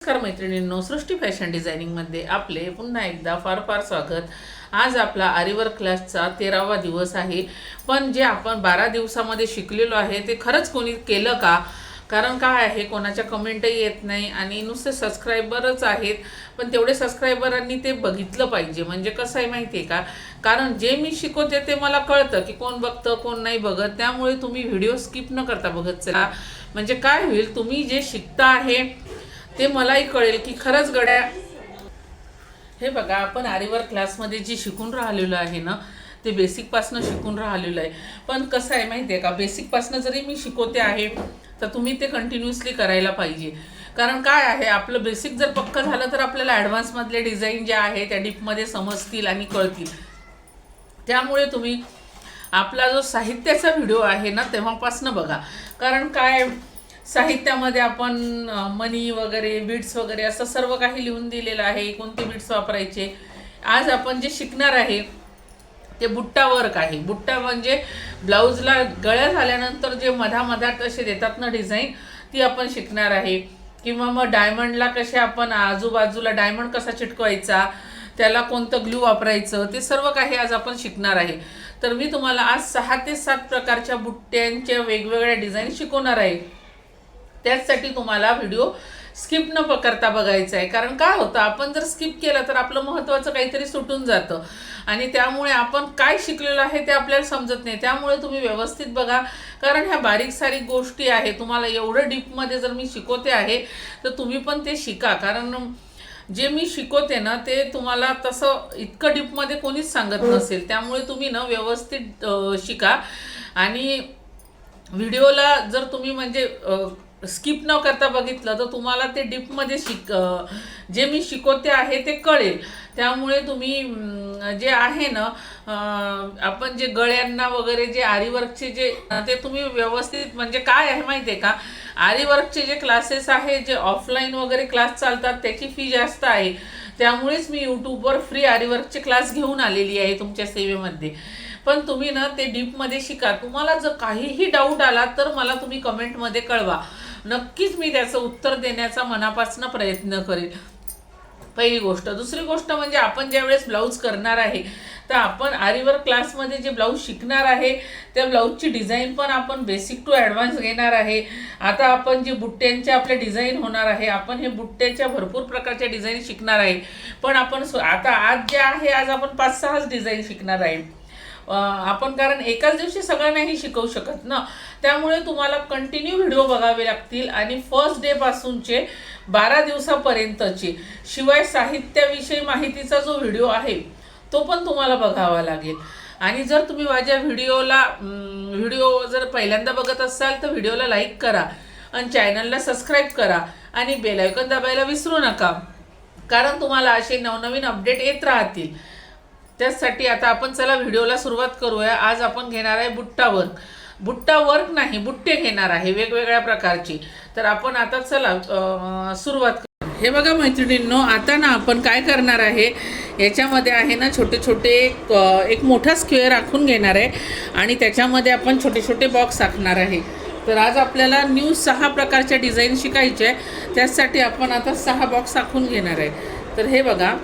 नमस्कार मैत्रिणींनो सृष्टी फॅशन डिझायनिंगमध्ये आपले पुन्हा एकदा फार फार स्वागत. आज आपला आरिवर क्लासचा तेरावा दिवस आहे. पण जे आपण बारा दिवसामध्ये शिकलेलो आहे ते खरंच कोणी केलं का? कारण काय आहे कोणाच्या कमेंटही येत नाही आणि नुसते सबस्क्रायबरच आहेत. पण तेवढे सबस्क्रायबरांनी ते बघितलं पाहिजे. म्हणजे कसं आहे माहिती आहे का? कारण जे मी शिकवते ते मला कळतं की कोण बघतं कोण नाही बघत. त्यामुळे तुम्ही व्हिडिओ स्किप न करता बघत चला. म्हणजे काय होईल तुम्ही जे शिकता आहे ते मलाही कळेल की खरंच गड्या हे बघा आपण आरीवर क्लासमध्ये जे शिकून राहिलेलो आहे ना ते बेसिकपासनं शिकून राहिलेलं आहे. पण कसं आहे माहिती आहे का बेसिकपासनं जरी मी शिकवते आहे तर तुम्ही ते कंटिन्युअसली करायला पाहिजे. कारण काय आहे आपलं बेसिक जर पक्क झालं तर आपल्याला ॲडव्हान्समधले डिझाईन जे आहे त्या डीपमध्ये समजतील आणि कळतील. त्यामुळे तुम्ही आपला जो साहित्याचा व्हिडिओ आहे ना तेव्हापासनं बघा. कारण काय साहित्यामध्ये आपण मनी वगैरे बीट्स वगैरे असं सर्व काही लिहून दिलेलं आहे. कोणते बीट्स वापरायचे? आज आपण जे शिकणार आहे ते बुट्टा वर्क आहे. बुट्टा म्हणजे ब्लाऊजला गळ्या झाल्यानंतर जे मधामधात असे देतात ना डिझाईन ती आपण शिकणार आहे. किंवा मग डायमंडला कसे आपण आजूबाजूला डायमंड कसा चिटकवायचा त्याला कोणतं ग्लू वापरायचं ते सर्व काही आज आपण शिकणार आहे. तर मी तुम्हाला आज सहा ते सात प्रकारच्या बुट्ट्यांच्या वेगवेगळ्या डिझाईन शिकवणार आहे. त्याचसाठी तुम्हाला व्हिडिओ स्किप न करता बघायचा आहे कारण काय होतं आपण जर स्किप केलं तर आपलं महत्त्वाचं काहीतरी सुटून जातं. आणि त्यामुळे आपण काय शिकलेलं आहे ते आपल्याला समजत नाही. त्यामुळे तुम्ही व्यवस्थित बघा. कारण ह्या बारीक सारीक गोष्टी आहे तुम्हाला एवढं डीपमध्ये जर मी शिकवते आहे तर तुम्ही पण ते शिका. कारण जे मी शिकवते ना ते तुम्हाला तसं इतकं डीपमध्ये कोणीच सांगत नसेल. त्यामुळे तुम्ही ना व्यवस्थित शिका. आणि व्हिडिओला जर तुम्ही म्हणजे स्किप न करता बघितलं तर तुम्हाला ते डीपमध्ये शिक जे मी शिकवते आहे ते कळेल. त्यामुळे तुम्ही जे आहे ना आपण जे गळ्यांना वगैरे जे आरीवर्कचे जे ते तुम्ही व्यवस्थित म्हणजे काय आहे माहिती आहे का? आरीवर्कचे जे क्लासेस आहे जे ऑफलाईन वगैरे क्लास चालतात त्याची फी जास्त आहे. त्यामुळेच मी यूट्यूबवर फ्री आरीवर्कचे क्लास घेऊन आलेली आहे तुमच्या सेवेमध्ये. पण तुम्ही ना ते डीपमध्ये शिका. तुम्हाला जर काहीही डाऊट आला तर मला तुम्ही कमेंटमध्ये कळवा. नक्कीच मी त्याचं उत्तर देण्याचा मनापासून प्रयत्न करेन पहिली गोष्ट. दुसरी गोष्ट म्हणजे आपण ज्यावेळेस ब्लाऊज करणार आहे तर आपण आरीवर क्लासमध्ये जे ब्लाऊज शिकणार आहे त्या ब्लाऊजची डिझाईन पण आपण बेसिक टू ॲडव्हान्स घेणार आहे. आता आपण जे बुट्ट्यांचे आपले डिझाईन होणार आहे आपण हे बुट्ट्याच्या भरपूर प्रकारच्या डिझाईन शिकणार आहे. पण आपण आता आज जे आहे आज आपण पाच सहाच डिझाईन शिकणार आहे. आपण कारण एकाच दिवशी सगळ्यांना हे शिकवू शकत ना. त्यामुळे तुम्हाला कंटिन्यू व्हिडिओ बघावे लागतील आणि फर्स्ट डेपासूनचे बारा दिवसापर्यंतचे शिवाय साहित्याविषयी माहितीचा जो व्हिडिओ आहे तो पण तुम्हाला बघावा लागेल. आणि जर तुम्ही माझ्या व्हिडिओला व्हिडिओ जर पहिल्यांदा बघत असाल तर व्हिडिओला लाईक करा आणि चॅनलला सबस्क्राईब करा आणि बेलायकन दाबायला विसरू नका. कारण तुम्हाला असे नवनवीन अपडेट येत राहतील. त्याचसाठी आता आपण चला व्हिडिओला सुरुवात करूया. आज आपण घेणार आहे बुट्टा वर्क बुट्टा वर्क नाही बुट्टे घेणार आहे वेगवेगळ्या प्रकारची. तर आपण आता चला सुरुवात करू. हे बघा मैत्रिणींनो आता ना आपण काय करणार आहे? याच्यामध्ये आहे ना छोटे छोटे एक एक मोठा स्क्वेअर आखून घेणार आहे आणि त्याच्यामध्ये आपण छोटे छोटे बॉक्स आखणार आहे. तर आज आपल्याला न्यू सहा प्रकारच्या डिझाईन शिकायचे आहे. त्याचसाठी आपण आता सहा बॉक्स आखून घेणार आहे. तर हे बघा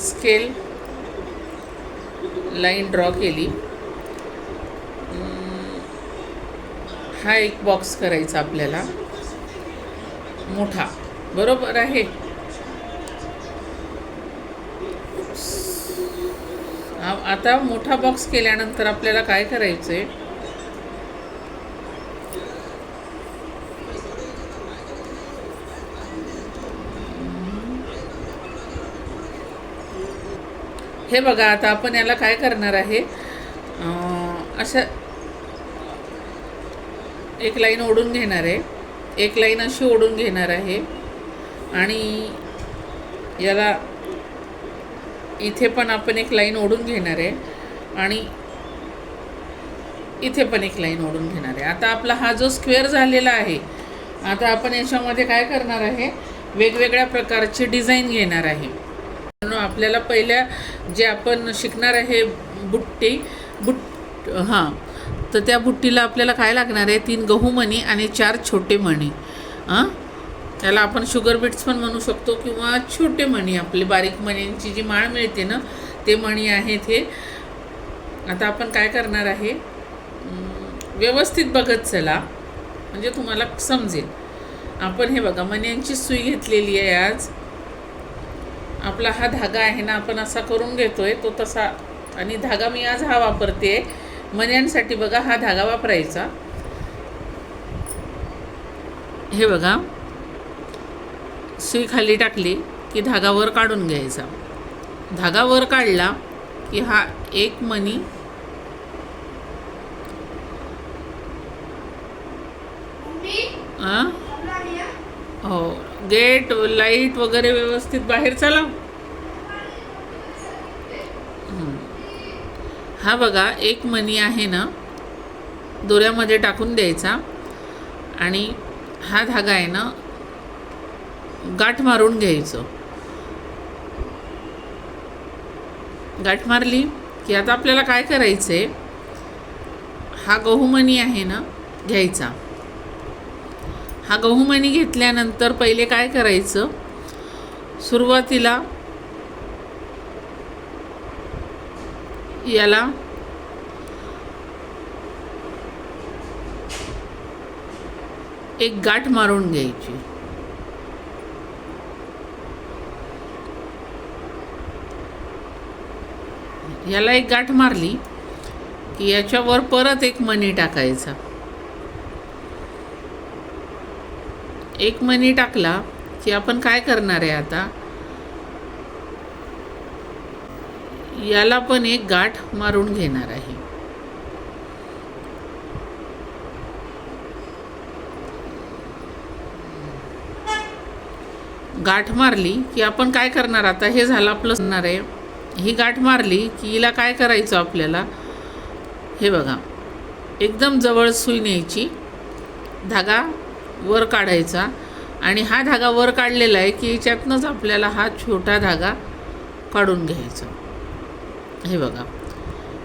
स्केल लाईन ड्रॉ केली. हा एक बॉक्स करायचा आपल्याला. मोठा बरोबर आहे. आता मोठा बॉक्स केल्यानंतर आपल्याला काय करायचं आहे हे बघा आता आपण याला काय करणार आहे? अशा एक लाईन ओढून घेणार आहे. एक लाईन अशी ओढून घेणार आहे. आणि याला इथे पण आपण एक लाईन ओढून घेणार आहे. आणि इथे पण एक लाईन ओढून घेणार आहे. आता आपला हा जो स्क्वेअर झालेला आहे आता आपण याच्यामध्ये काय करणार आहे? वेगवेगळ्या प्रकारची डिझाईन घेणार आहे. आपल्याला पहिल्या जे आपण शिकणार आहे बुट्टी बुट हां तर त्या बुट्टीला आपल्याला काय लागणार आहे? तीन गहू मणी आणि चार छोटे मणी. हां त्याला आपण शुगर बीट्स पण म्हणू शकतो किंवा छोटे मणी आपले बारीक मण्यांची जी माळ मिळते ना ते मणी आहेत हे. आता आपण काय करणार आहे? व्यवस्थित बघत चला. म्हणजे तुम्हाला समजेल. आपण हे बघा मण्यांची सुई घेतलेली आहे आज. आपला हा धागा आहे ना आपण असा करून घेतो आहे तो तसा. आणि धागा मी आज हा वापरते मण्यांसाठी बघा हा धागा वापरायचा. हे बघा. सुई खाली टाकली की धागा वर काढून घ्यायचा. धागा वर काढला की हा एक मणी आ? हो. गेट लाइट वगैरे व्यवस्थित बाहेर चला हा बघा एक मनी आहे ना दोऱ्यामध्ये टाकून द्यायचा. आणि हा धागा आहे ना गाठ मारून घ्यायचं. गाठ मारली की आता आपल्याला काय करायचं आहे हा गहूमणी आहे ना घ्यायचा. हा गहूमणी घेतल्यानंतर पहिले काय करायचं? सुरुवातीला याला एक गाठ मारून घ्यायची. याला एक गाठ मारली की याच्यावर परत एक मणी टाकायचा. एक मनी टाकला की आपण काय करणार आहे आता? याला पण एक गाठ मारून घेणार आहे. गाठ मारली की आपण काय करणार आता? हे झालं आपलं असणार आहे. ही गाठ मारली की हिला काय करायचं आपल्याला? हे बघा. एकदम जवळ सुई न्यायची. धागा वर काढायचा. आणि हा धागा वर काढलेला आहे की याच्यातनंच आपल्याला हा छोटा धागा काढून घ्यायचा. हे बघा.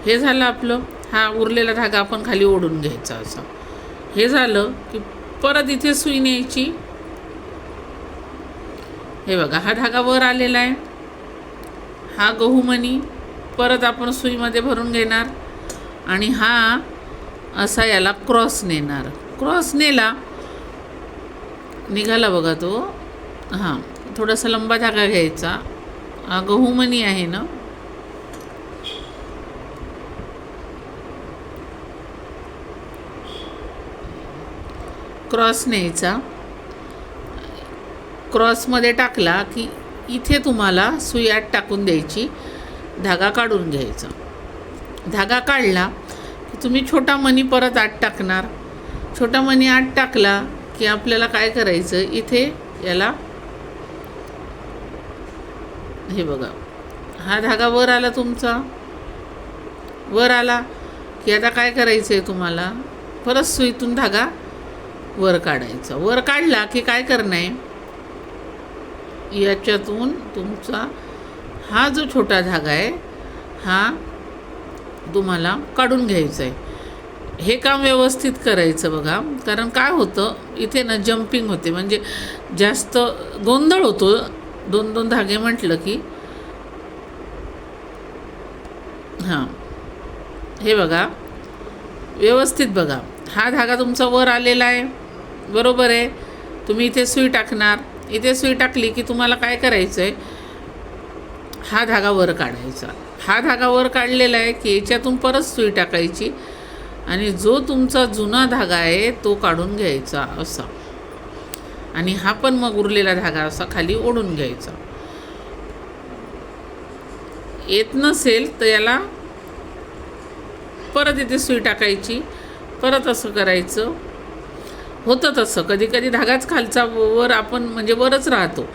हे झालं आपलं. हा उरलेला धागा आपण खाली ओढून घ्यायचा असा. हे झालं की परत इथे सुई न्यायची. हे बघा हा धागा वर आलेला आहे. हा गहूमणी परत आपण सुईमध्ये भरून घेणार. आणि हा असा याला क्रॉस नेणार. क्रॉस नेला निघाला बघा तो. हां थोडासा लंबा धागा घ्यायचा. हा गहूमणी आहे ना? क्रॉस न्यायचा. क्रॉसमध्ये टाकला की इथे तुम्हाला सुई आत टाकून द्यायची. धागा काढून घ्यायचा. धागा काढला की तुम्ही छोटा मणी परत आत टाकणार. छोटा मणी आत टाकला की आपल्याला काय करायचं? इथे याला हे बघा. हा धागा वर आला तुमचा. वर आला की आता काय करायचं आहे तुम्हाला? परत सुईतून धागा वर काढायचा. वर काढला की काय करणं आहे याच्यातून तुमचा हा जो छोटा धागा आहे हा तुम्हाला काढून घ्यायचा आहे हे काम व्यवस्थित करायचं बघा. कारण काय होतं इथे ना जम्पिंग होते. म्हणजे जास्त गोंधळ होतो. दोन दोन धागे म्हटलं की. हां. हे बघा. व्यवस्थित बघा. हा धागा तुमचा वर आलेला आहे. बरोबर आहे. तुम्ही इथे सुई टाकणार. इथे सुई टाकली की तुम्हाला काय करायचं आहे हा धागा वर काढायचा. हा धागा वर काढलेला आहे की याच्यातून परत सुई टाकायची. आणि जो तुमचा जुना धागा आहे तो काढून घ्यायचा असा. आणि हा पण मग उरलेला धागा असा खाली ओढून घ्यायचा. येत नसेल तर याला परत इथे सुई टाकायची परत असं करायचं. होतं तसं. कधी कधी धागाच खालचा वर आपण म्हणजे वरच राहतो.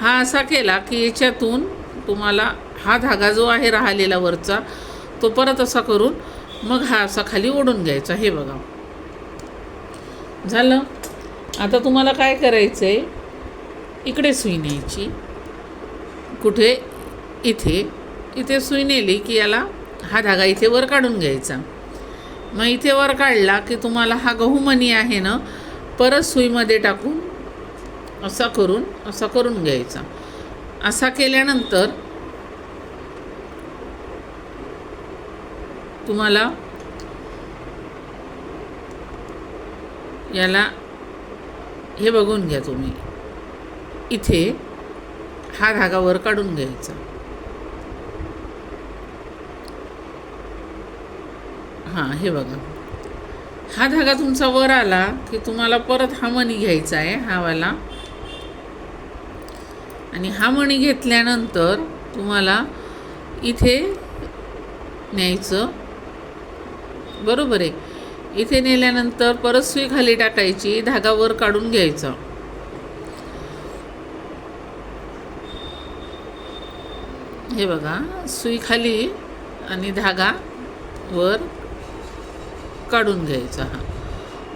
हा असा केला की याच्यातून तुम्हाला हा धागा जो आहे राहिलेला वरचा तो परत असा करून मग हा असा खाली ओढून घ्यायचा हे बघा. झालं? आता तुम्हाला काय करायचं आहे इकडे सुई न्यायची. कुठे? इथे. इथे सुई नेली की याला हा धागा इथे वर काढून घ्यायचा. मग इथे वर काढला की तुम्हाला हा गहू मणी आहे ना परत सुईमध्ये टाकून असा करून असा करून घ्यायचा. असा केल्यानंतर तुम्हाला याला हे बघून घ्या तुम्ही. इथे हा धागा वर काढून घ्यायचा. हां हे बघा. हा धागा तुमचा वर आला की तुम्हाला परत हा मणी घ्यायचा आहे हा वाला. आणि हा मणी घेतल्यानंतर तुम्हाला इथे न्यायचं. बरोबर आहे. इथे नेल्यानंतर परत सुई खाली टाकायची धागा वर काढून घ्यायचा. हे बघा सुई खाली आणि धागा वर काढून घ्यायचा हा.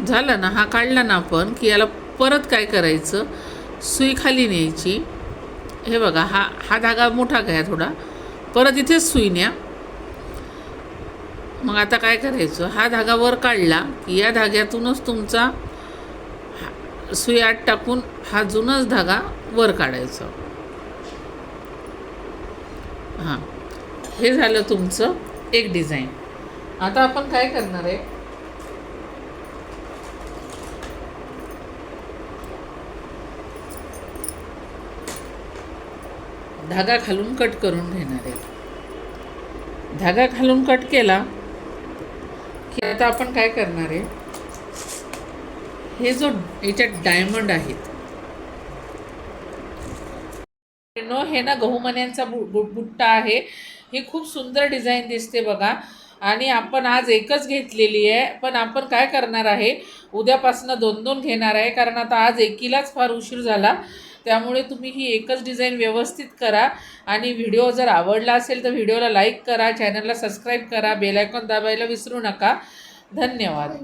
झाला ना हा काढला ना आपण की याला परत काय करायचं? सुई खाली न्यायची. हे बघा हा हा धागा मोठा घ्या थोडा. परत इथेच सुई न्या. मग आता काय करायचं? हा धागा वर काढला की या धाग्यातूनच तुमचा हा- सुई आत टाकून हा जुनाच धागा वर काढायचा. हां. हे झालं तुमचं एक डिझाईन. आता आपण काय करणार आहे? धागा खालून कट करून घेणार आहे. धागा खालून कट केला की आता आपण काय करणार आहे? हे जो याच्यात डायमंड आहेत नो हे ना गहूमन्यांचा बु बु बुट्टा आहे. ही खूप सुंदर डिझाईन दिसते बघा. आणि आपण आज एकच घेतलेली आहे. पण आपण काय करणार आहे? उद्यापासनं दोन दोन घेणार आहे. कारण आता आज एकीलाच फार उशीर झाला. त्यामुळे तुम्ही ही एकच डिझाईन व्यवस्थित करा. आणि व्हिडिओ जर आवडला असेल तर व्हिडिओला लाईक करा चॅनलला सबस्क्राईब करा बेल आयकॉन दाबायला विसरू नका. धन्यवाद.